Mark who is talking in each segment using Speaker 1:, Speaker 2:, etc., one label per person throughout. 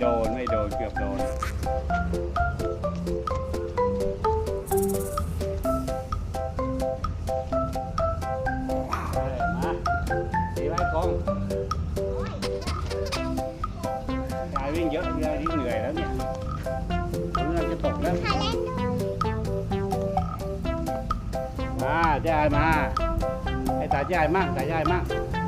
Speaker 1: โดนไม่โดนเกือบโดน เออมาดีไว้กองกายวิ่งเยอะเรือที่เหนื่อยแล้วเนี่ยเรือจะตกแล้ว
Speaker 2: ขอเล่นด้ว
Speaker 1: มาเจ้ามา ให้ตาจ่ายมั่งตาจ่ายมั่งม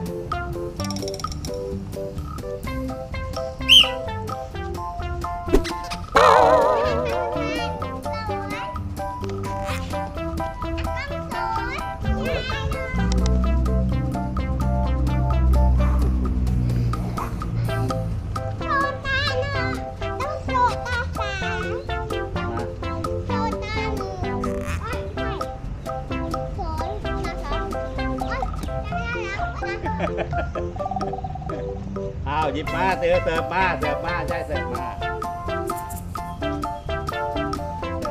Speaker 1: อ้าวหยิบมาเสือเสิร์ฟมาเสิร์ฟมาใช่เสิร์ฟมา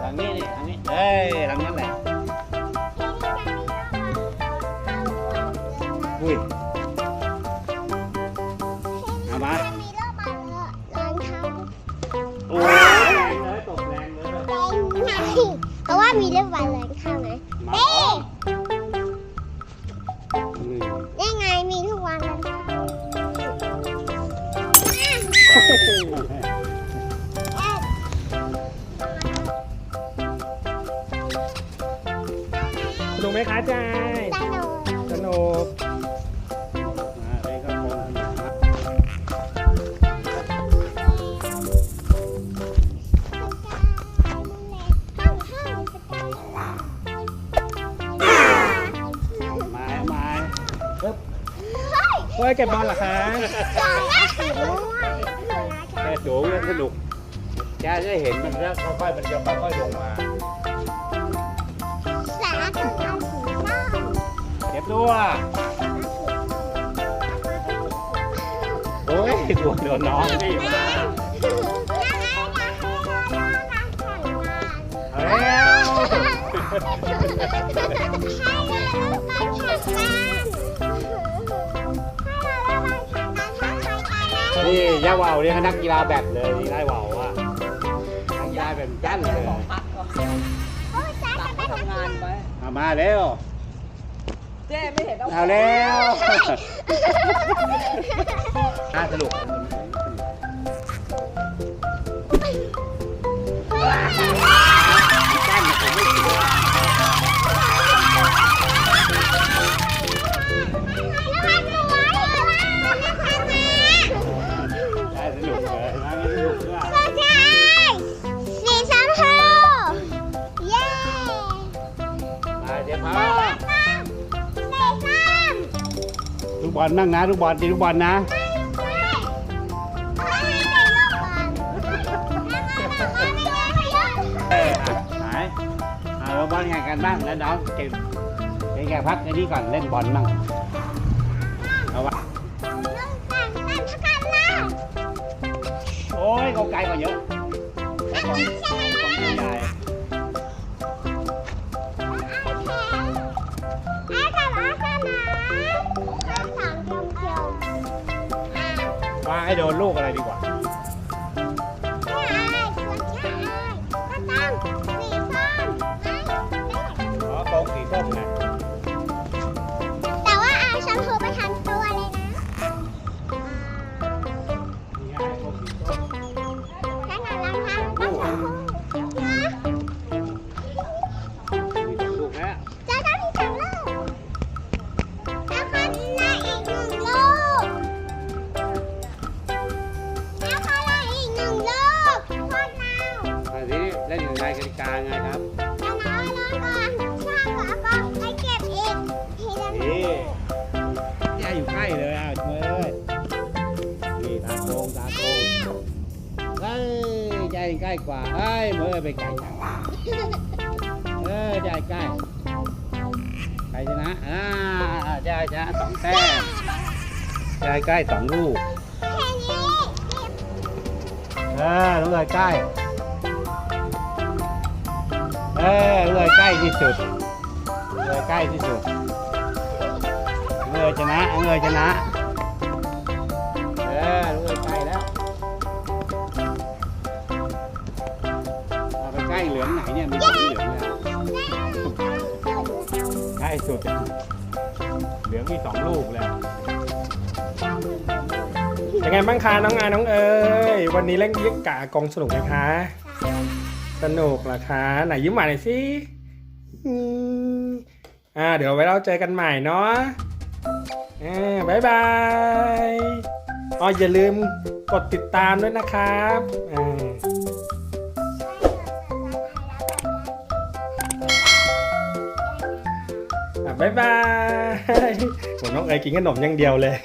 Speaker 1: ทางนี้นี่ทางนี้เอ้ยทางนั้นแหละอุ้ยเอามา
Speaker 3: สนุกไหมคะจ้าย
Speaker 2: ตาโน
Speaker 3: สนุก
Speaker 1: เฮ้
Speaker 3: ยเก็บบอลเหรอคะ
Speaker 1: แค่สูงแล้วสนุกแกจะเห็นมันแล้วค่อยๆมันจะค่อยๆลงมา เก็บตัว โอ้ยกลัวโดนน้องนี่มาเอา นี่ย่าว่าวนี่เขานักกีฬาแบดเลยนี่ได้ว่าวอะนักกีฬาแบดจันเลย
Speaker 4: ทำงานไป
Speaker 1: เอามาแล้ว
Speaker 4: เจ๊ไม่เห็นเอา
Speaker 1: แล้วน่าสนุกจัน บอลนั่งนะลูกบอลตีลูกบอลนะเอออะหายอ่าเราบอลแข่งกันบ้างแล้วน้องเก่งเก่งแข่งพักในนี้ก่อนเล่นบอลบ้างเอาวะโอ้ยเขาไกลกว่าเยอะ ให้โดนลูกอะไรดีกว่า ใจใกล้กว่าเฮ้ยเมื่อไปไกลจังเออใจใกล้ใครชนะอ่าใจชนะสองแต้มใจใกล้สองลูกเออลูกเลยใกล้เออลูกเลยใกล้ที่สุดลูกเลยใกล้ที่สุดลูกเลยชนะลูกเลยชนะ
Speaker 3: สุด เหลืองมีสองลูกแล้วเป็นไงบ้างคะน้องอาน้องเอ๋ยวันนี้เล่นยิกกะอากงสนุกไหมคะ สนุกเหรอคะไหนยิ้มหวานหน่อยสิอ่าเดี๋ยวไว้เราเจอกันใหม่เนาะอ่าบายบายอ๋ออย่าลืมกดติดตามด้วยนะครับอ่า บ๊ายบายผมน้องไอกินขนมอย่างเดียวเลย